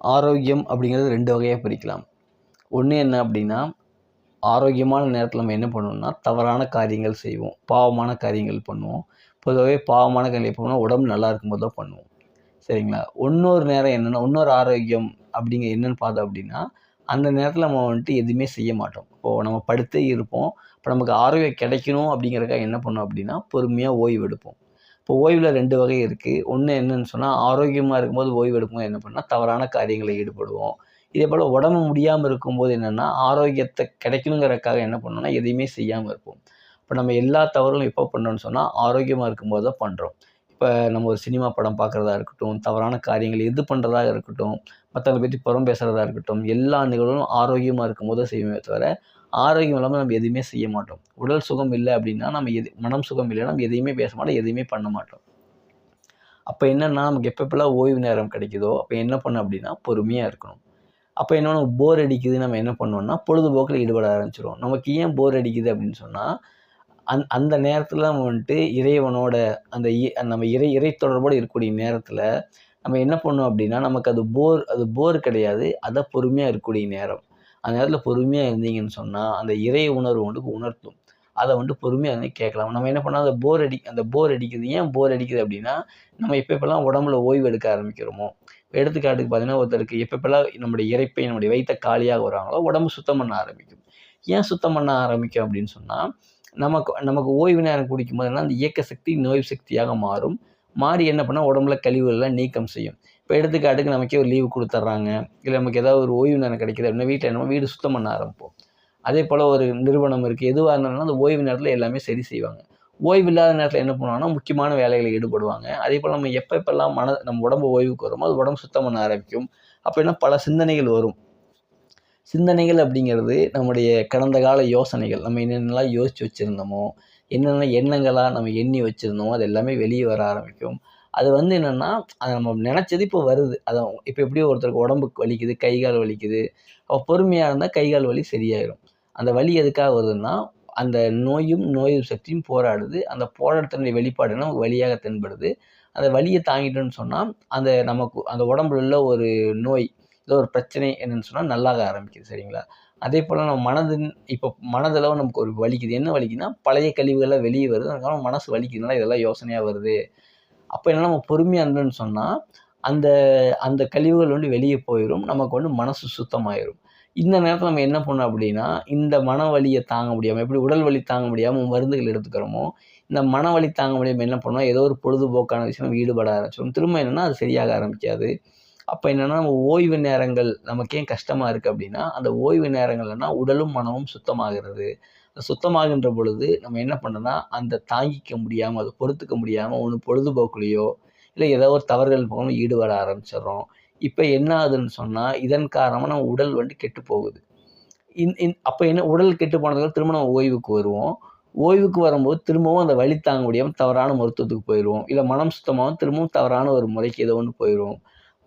ஆரோக்கியம் அப்படிங்கிறது ரெண்டு வகையாக பிரிக்கலாம். ஒன்று என்ன அப்படின்னா ஆரோக்கியமான நேரத்தில் நம்ம என்ன பண்ணுவோம்னா தவறான காரியங்கள் செய்வோம். பாவமான காரியங்கள் பண்ணுவோம். பொதுவாகவே பாவமான காரியங்கள் எப்போ பண்ணுவோம் உடம்பு நல்லா இருக்கும்போது தான் பண்ணுவோம். சரிங்களா? இன்னொரு நேரம் என்னென்னா இன்னொரு ஆரோக்கியம் அப்படிங்க என்னென்னு பார்த்தோம் அப்படின்னா அந்த நேரத்தில் நம்ம வந்துட்டு எதுவுமே செய்ய மாட்டோம். இப்போது நம்ம படுத்தே இருப்போம். இப்போ நமக்கு ஆரோக்கியம் கிடைக்கணும் அப்படிங்கிறக்காக என்ன பண்ணோம் அப்படின்னா பொறுமையாக ஓய்வு எடுப்போம். இப்போ ஓய்வில் ரெண்டு வகை இருக்குது ஒன்று என்னன்னு சொன்னால் ஆரோக்கியமாக இருக்கும்போது ஓய்வு எடுக்கும்போது என்ன பண்ணால் தவறான காரியங்களில் ஈடுபடுவோம். இதே போல் உடம்பு முடியாமல் இருக்கும்போது என்னென்னா ஆரோக்கியத்தை கிடைக்கணுங்கிறக்காக என்ன பண்ணோம்னா எதையுமே செய்யாமல் இருப்போம். இப்போ நம்ம எல்லா தவறுகளும் எப்போ பண்ணோம்னு சொன்னால் ஆரோக்கியமாக இருக்கும்போது தான் பண்ணுறோம் இப்போ நம்ம ஒரு சினிமா படம் பார்க்குறதா இருக்கட்டும் தவறான காரியங்கள் எது பண்ணுறதாக இருக்கட்டும் மற்றவங்களை பற்றி புறம் பேசுகிறதா இருக்கட்டும் எல்லா நிகழ்வும் ஆரோக்கியமாக இருக்கும்போது தான் தவிர ஆரோக்கியம் இல்லாமல் நம்ம எதுவுமே செய்ய மாட்டோம். உடல் சுகம் இல்லை அப்படின்னா நம்ம எது மனம் சுகம் இல்லைன்னா நம்ம எதையுமே பேச மாட்டோம் எதையுமே பண்ண மாட்டோம். அப்போ என்னென்னா நமக்கு எப்பப்பெல்லாம் ஓய்வு நேரம் கிடைக்குதோ அப்போ என்ன பண்ணோம் அப்படின்னா பொறுமையாக இருக்கணும். அப்போ என்ன போர் அடிக்குது நம்ம என்ன பண்ணுவோம்னா பொழுதுபோக்கில் ஈடுபட ஆரம்பிச்சிடும் நமக்கு ஏன் போர் அடிக்குது அப்படின்னு சொன்னால் அந் அந்த நேரத்தில் நம்ம வந்துட்டு இறைவனோட அந்த இ- நம்ம இறை இறை தொடர்போடு இருக்கக்கூடிய நேரத்தில் நம்ம என்ன பண்ணோம் அப்படின்னா நமக்கு அது போர் அது போர் கிடையாது அதை பொறுமையாக இருக்கக்கூடிய நேரம். அந்த நேரத்தில் பொறுமையாக இருந்தீங்கன்னு சொன்னால் அந்த இறை உணர்வு வந்து உணர்த்தும். அதை வந்து பொறுமையாக இருந்து கேட்கலாம். நம்ம என்ன பண்ணால் அந்த போர் அடி அந்த போர் அடிக்குது. ஏன் போர் அடிக்குது அப்படின்னா நம்ம எப்போ எப்போல்லாம் உடம்புல ஓய்வு எடுக்க ஆரம்பிக்கிறோமோ எடுத்துக்காட்டுக்கு பார்த்தீங்கன்னா ஒருத்தருக்கு எப்போப்பெல்லாம் நம்முடைய இறைப்பை நம்முடைய வயிற்ற காலியாக வராங்களோ உடம்பு சுத்தம் பண்ண ஆரம்பிக்கும். ஏன் சுத்தம் பண்ண ஆரம்பிக்கும் அப்படின்னு சொன்னால் நமக்கு நமக்கு ஓய்வு நேரம் குடிக்கும் போதுனா அந்த இயக்க சக்தி நோய் சக்தியாக மாறும். மாறி என்ன பண்ணால் உடம்புல கழிவுகள்லாம் நீக்கம் செய்யும். இப்போ எடுத்துக்காட்டுக்கு நமக்கே ஒரு லீவு கொடுத்துட்றாங்க. இல்லை நமக்கு ஏதாவது ஒரு ஓய்வு நேரம் கிடைக்கிது அப்படின்னா வீட்டில் என்னமோ வீடு சுத்தம் பண்ண ஆரம்பிப்போம். அதே போல் ஒரு நிறுவனம் இருக்குது எதுவாக இருந்தாலும் அந்த ஓய்வு நேரத்தில் எல்லாமே சரி செய்வாங்க. ஓய்வு இல்லாத நேரத்தில் என்ன பண்ணுவாங்கன்னா முக்கியமான வேலைகளில் ஈடுபடுவாங்க. அதே போல் நம்ம எப்போ எப்போல்லாம் மன நம்ம உடம்பு ஓய்வுக்கு வருமோ அது உடம்பு சுத்தம் பண்ண ஆரம்பிக்கும். அப்போ என்ன பல சிந்தனைகள் வரும். சிந்தனைகள் அப்படிங்கிறது நம்முடைய கடந்த கால யோசனைகள். நம்ம என்னென்னலாம் யோசித்து வச்சுருந்தோமோ என்னென்ன எண்ணங்களாக நம்ம எண்ணி வச்சுருந்தோமோ அது எல்லாமே வெளியே வர ஆரம்பிக்கும். அது வந்து என்னென்னா அது நம்ம நினச்சது இப்போ வருது. அதை இப்போ எப்படியோ ஒருத்தருக்கு உடம்புக்கு வலிக்குது கை கால் வலிக்குது. அப்போ பொறுமையாக இருந்தால் கை கால் வலி சரியாயிடும் அந்த வலி எதுக்காக வருதுன்னா அந்த நோயும் நோய் சக்தியும் போராடுது. அந்த போராட்டத்தினுடைய வெளிப்பாடு நமக்கு வலியாக தென்படுது. அந்த வலியை தாங்கிட்டோன்னு சொன்னால் அந்த நமக்கு அந்த உடம்புல உள்ள ஒரு நோய் ஏதோ ஒரு பிரச்சனை என்னென்னு சொன்னால் நல்லாக ஆரம்பிக்குது சரிங்களா? அதே போல் நம்ம மனதின் இப்போ மனதளவு நமக்கு ஒரு வலிக்குது. என்ன வலிக்குதுன்னா பழைய கழிவுகள்லாம் வெளியே வருது. அதனால மனசு வலிக்குதுனால இதெல்லாம் யோசனையாக வருது. அப்போ என்ன நம்ம பொறுமையாக இருந்தோம்னு சொன்னால் அந்த அந்த கழிவுகள் வந்து வெளியே போயிடும் நமக்கு வந்து மனசு சுத்தமாயிடும் இந்த நேரத்தில் நம்ம என்ன பண்ணோம் அப்படின்னா இந்த மன வலியை தாங்க முடியாமல் எப்படி உடல் வலி தாங்க முடியாமல் மருந்துகள் எடுத்துக்கிறோமோ இந்த மன வலி தாங்க முடியாமல் என்ன பண்ணோம்? ஏதோ ஒரு பொழுதுபோக்கான விஷயம் ஈடுபட ஆரம்பிச்சிடும் திரும்ப என்னென்னா அது சரியாக ஆரம்பிக்காது. அப்போ என்னென்னா நம்ம ஓய்வு நேரங்கள் நமக்கு ஏன் கஷ்டமாக இருக்குது அப்படின்னா அந்த ஓய்வு நேரங்கள்னா உடலும் மனமும் சுத்தமாகிறது. அது சுத்தமாகின்ற பொழுது நம்ம என்ன பண்ணோம்னா அந்த தாங்கிக்க முடியாமல் அதை பொறுத்துக்க முடியாமல் ஒன்று பொழுதுபோக்குலேயோ இல்லை ஏதோ ஒரு தவறுகள் போகணும் ஈடுபட ஆரம்பிச்சிடுறோம். இப்போ என்ன ஆகுதுன்னு சொன்னால் இதன் காரணமாக நம்ம உடல் வந்து கெட்டு போகுது. இன் இன் அப்போ என்ன உடல் கெட்டு போனதுக்கு திரும்ப நம்ம ஓய்வுக்கு வருவோம். ஓய்வுக்கு வரும்போது திரும்பவும் அந்த வழி தாங்க முடியாமல் தவறான மருத்துவத்துக்கு போயிடுவோம் இல்லை மனம் சுத்தமாகவும் திரும்பவும் தவறான ஒரு முறைக்கு ஏதோ ஒன்று போயிடுவோம்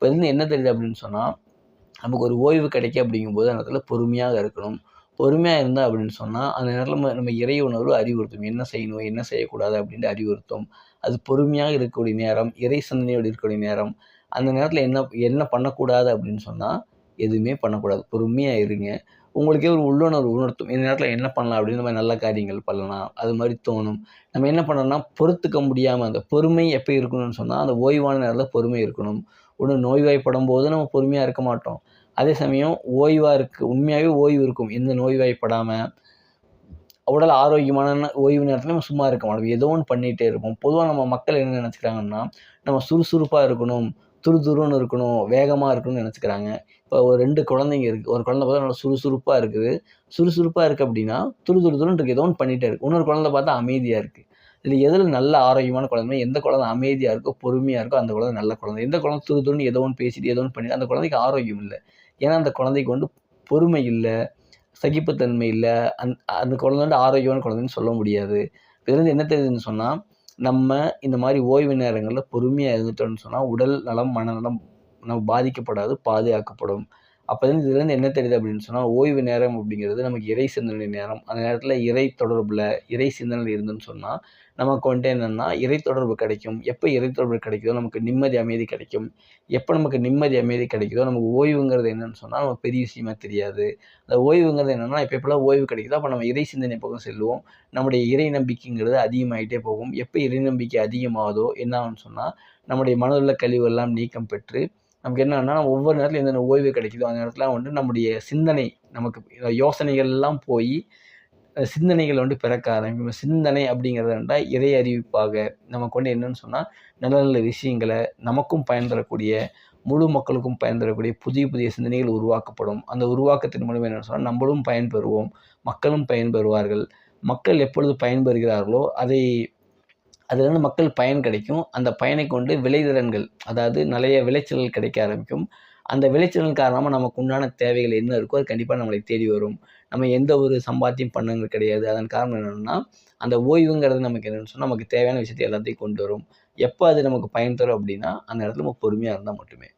இப்போ இருந்து என்ன தெரியுது அப்படின்னு சொன்னால் நமக்கு ஒரு ஓய்வு கிடைக்க அப்படிங்கும்போது அந்த இடத்துல பொறுமையாக இருக்கணும். பொறுமையாக இருந்தால் அப்படின்னு சொன்னால் அந்த நேரத்தில் நம்ம நம்ம இறை உணர்வு அறிவுறுத்தும். என்ன செய்யணும் என்ன செய்யக்கூடாது அப்படின்ட்டு அறிவுறுத்தும். அது பொறுமையாக இருக்கக்கூடிய நேரம் இறை சிந்தனையோடு இருக்கக்கூடிய நேரம். அந்த நேரத்தில் என்ன என்ன பண்ணக்கூடாது அப்படின்னு சொன்னால் எதுவுமே பண்ணக்கூடாது. பொறுமையாக இருங்க. உங்களுக்கே ஒரு உள்ளுணர்வு உணர்த்தும். இந்த நேரத்தில் என்ன பண்ணலாம் அப்படின்னு நம்ம நல்ல காரியங்கள் பண்ணலாம். அது மாதிரி தோணும். நம்ம என்ன பண்ணோம்னா பொறுத்துக்க முடியாமல் அந்த பொறுமை எப்போ இருக்கணும்னு சொன்னால் அந்த ஓய்வான நேரத்தில் பொறுமை இருக்கணும். ஒன்று நோய்வாய்ப்படும் போது நம்ம பொறுமையாக இருக்க மாட்டோம். அதே சமயம் ஓய்வாக இருக்குது உண்மையாகவே ஓய்வு இருக்கும். எந்த நோய்வாய்ப்படாமல் உடல் ஆரோக்கியமான ஓய்வு நேரத்தில் நம்ம சும்மா இருக்க மாட்டோம். ஏதோ ஒன்று பண்ணிகிட்டே இருப்போம். பொதுவாக நம்ம மக்கள் என்ன நினச்சிக்கிறாங்கன்னா நம்ம சுறுசுறுப்பாக இருக்கணும். துரு துருன்னு இருக்கணும். வேகமாக இருக்கணும்னு நினச்சிக்கிறாங்க. இப்போ ஒரு ரெண்டு குழந்தைங்க இருக்குது ஒரு குழந்தை பார்த்தா நல்லா சுறுசுறுப்பாக இருக்குது. சுறுசுறுப்பாக இருக்குது அப்படின்னா துரு துரு துருன்னு இருக்குது ஏதோ ஒன்று பண்ணிகிட்டே இருக்குது இன்னொரு குழந்தை பார்த்தா அமைதியாக இருக்குது இதில் எதில் நல்ல ஆரோக்கியமான குழந்தை எந்த குழந்தை அமைதியாக இருக்கோ பொறுமையாக இருக்கோ அந்த குழந்தை நல்ல குழந்தை. எந்த குழந்தை துரு துருன்னு ஏதோ ஒன்று பேசிட்டு ஏதோ ஒன்று பண்ணிட்டு அந்த குழந்தைக்கு ஆரோக்கியம் இல்லை. ஏன்னா அந்த குழந்தைக்கு வந்து பொறுமை இல்லை சகிப்புத்தன்மை இல்லை. அந் அந்த குழந்தை வந்து ஆரோக்கியமான குழந்தைன்னு சொல்ல முடியாது. இதுலேருந்து என்ன தெரியுதுன்னு சொன்னால் நம்ம இந்த மாதிரி ஓய்வு நேரங்களில் பொறுமையாக இருந்துட்டோம்னு சொன்னால் உடல் நலம் மனநலம் நம்ம பாதிக்கப்படாது பாதுகாக்கப்படும். அப்போ வந்து இதுலேருந்து என்ன தெரியுது அப்படின்னு சொன்னால் ஓய்வு நேரம் அப்படிங்கிறது நமக்கு இறை சிந்தனை நேரம். அந்த நேரத்தில் இறை தொடர்பில் இறை சிந்தனை இருந்துன்னு சொன்னால் நமக்கு வந்துட்டு என்னென்னா இறை தொடர்பு கிடைக்கும். எப்போ இறை தொடர்பு கிடைக்குதோ நமக்கு நிம்மதி அமைதி கிடைக்கும். எப்போ நமக்கு நிம்மதி அமைதி கிடைக்குதோ நமக்கு ஓய்வுங்கிறது என்னன்னு சொன்னால் நமக்கு பெரிய விஷயமா தெரியாது. அந்த ஓய்வுங்கிறது என்னென்னா இப்போ எப்போல்லாம் ஓய்வு கிடைக்குதோ அப்போ நம்ம இறை சிந்தனை பக்கம் செல்லுவோம். நம்முடைய இறை நம்பிக்கைங்கிறது அதிகமாகிட்டே போகும். எப்போ இறை நம்பிக்கை அதிகமாகுதோ என்ன ஆகும்னு சொன்னால் நம்முடைய மனதில் கழிவெல்லாம் நீக்கம் பெற்று நமக்கு என்னன்னா ஒவ்வொரு நேரத்தில் எந்தெந்த ஓய்வு கிடைக்குதோ அந்த நேரத்தில் வந்துட்டு நம்முடைய சிந்தனை நமக்கு யோசனைகள்லாம் போய் சிந்தனைகள் வந்து பிறக்க ஆரம்பிக்கும். சிந்தனை அப்படிங்கிறத வந்து இறை அறிவிப்பாக நமக்கு வந்து என்னன்னு சொன்னால் நல்ல நல்ல விஷயங்களை நமக்கும் பயன் தரக்கூடிய முழு மக்களுக்கும் பயன் தரக்கூடிய புதிய புதிய சிந்தனைகள் உருவாக்கப்படும். அந்த உருவாக்கத்தின் மூலம் என்னென்னு சொன்னால் நம்மளும் பயன்பெறுவோம் மக்களும் பயன்பெறுவார்கள். மக்கள் எப்பொழுது பயன்பெறுகிறார்களோ அதை அதுலேருந்து மக்கள் பயன் கிடைக்கும். அந்த பயனை கொண்டு விளைதிறன்கள் அதாவது நிறைய விளைச்சல்கள் கிடைக்க ஆரம்பிக்கும். அந்த விளைச்சலின் காரணமாக நமக்கு உண்டான தேவைகள் என்ன இருக்கோ அது கண்டிப்பாக நம்மளை தேடி வரும். நம்ம எந்த ஒரு சம்பாத்தியம் பண்ணுங்க கிடையாது. அதன் காரணம் என்னென்னா அந்த ஓய்வுங்கிறது நமக்கு என்னென்னு சொன்னால் நமக்கு தேவையான விஷயத்தை எல்லாத்தையும் கொண்டு வரும். எப்போ அது நமக்கு பயன் தரும் அப்படின்னா அந்த இடத்துல நம்ம பொறுமையாக இருந்தால் மட்டுமே.